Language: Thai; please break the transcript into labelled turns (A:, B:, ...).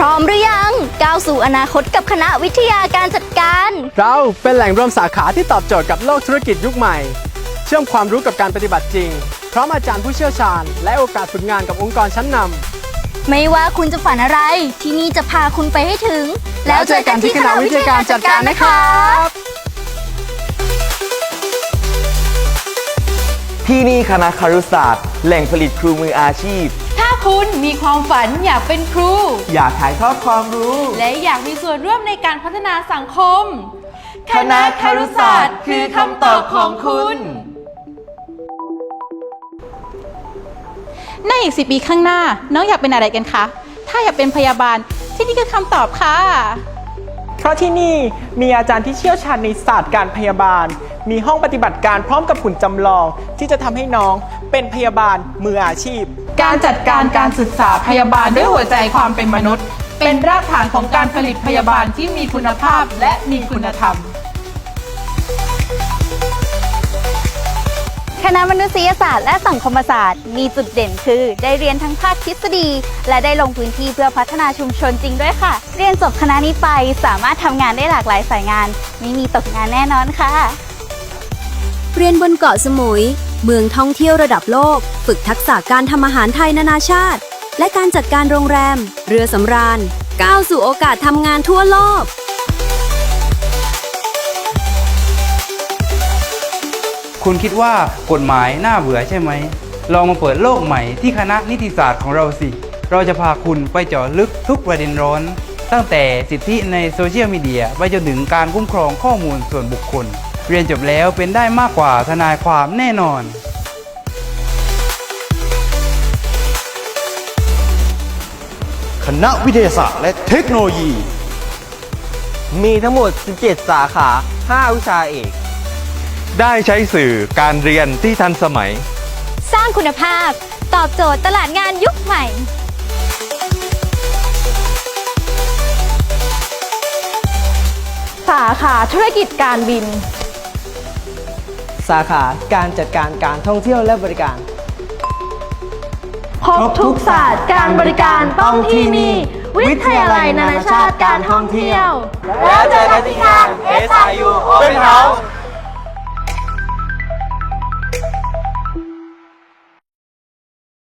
A: ร้อมหรือยังก้าวสู่อนาคตกับคณะวิทยาการจัดการ
B: เราเป็นแหล่งรวมสาขาที่ตอบโจทย์กับโลกธุรกิจยุคใหม่ เชื่อมความรู้กับการปฏิบัติจริง พร้อมอาจารย์ผู้เชี่ยวชาญ และโอกาสฝึกงานกับองค์กรชั้นนำ
A: ไม่ว่าคุณจะฝันอะไร ที่นี่จะพาคุณไปให้ถึง
B: แล้วเจอกันที่คณะวิทยาการจัดการนะครับ
C: ที่นี่คณะคารุศาสตร์ แหล่งผลิตครูมืออาชีพ
D: ถ้า คุณมีความฝันอยากเป็นครู
C: อยากถ่ายทอดความรู้
D: และอยากมีส่วนร่วมในการพัฒนาสังคม
C: คณะคารุศาสตร์คือคำตอบของคุณ
E: ในอีกสิปีข้างหน้า น้องอยากเป็นอะไรกันคะ ถ้าอยากเป็นพยาบาลที่นี่คือคำตอบค่ะ
F: เพราะที่นี่มีอาจารย์ที่เชี่ยวชาญในศาสตร์การพยาบาล มีห้องปฏิบัติการพร้อมกับหุ่นจำลอง ที่จะทำให้น้องเป็นพยาบาลมืออาชีพ
E: การจัดการการศึกษาพยาบาลด้วยหัวใจความเป็นมนุษย์ เป็นรากฐานของการผลิตพยาบาลที่มีคุณภาพและมีคุณธรรม
A: คณะมนุษยศาสตร์และสังคมศาสตร์ มีจุดเด่นคือ ได้เรียนทั้งภาคทฤษฎี และได้ลงพื้นที่เพื่อพัฒนาชุมชนจริงด้วยค่ะ เรียนจบคณะนี้ไปสามารถทำงานได้หลากหลายสายงาน ไม่มีตกงานแน่นอนค่ะ
G: เรียนบนเกาะสมุย เมืองท่องเที่ยวระดับโลก ฝึกทักษะการทำอาหารไทยนานาชาติ และการจัดการโรงแรม เรือสำราญ ก้าวสู่โอกาสทำงานทั่วโลก
H: คุณคิดว่ากฎหมายน่าเบื่อใช่ไหม ลองมาเปิดโลกใหม่ที่คณะนิติศาสตร์ของเราสิ เราจะพาคุณไปเจาะลึกทุกประเด็นร้อน ตั้งแต่สิทธิในโซเชียลมีเดียไปจนถึงการคุ้มครองข้อมูลส่วนบุคคล เรียนจบแล้วเป็นได้มากกว่าทนายความแน่นอน
I: คณะวิทยาศาสตร์และเทคโนโลยี
C: มีทั้งหมด 17 สาขา 5 วิชาเอก
I: ได้ใช้สื่อการเรียนที่ทันสมัย
A: สร้างคุณภาพ ตอบโจทย์ตลาดงานยุคใหม่
D: สาขาธุรกิจการบิน
F: สาขาการจัดการการท่องเที่ยวและบริการ
D: ครบทุกศาสตร์การบริการต้องที่นี่ วิทยาลัยนานาชาติการท่องเที่ยว
C: แล้วเจอกันที่งาน SIU Open House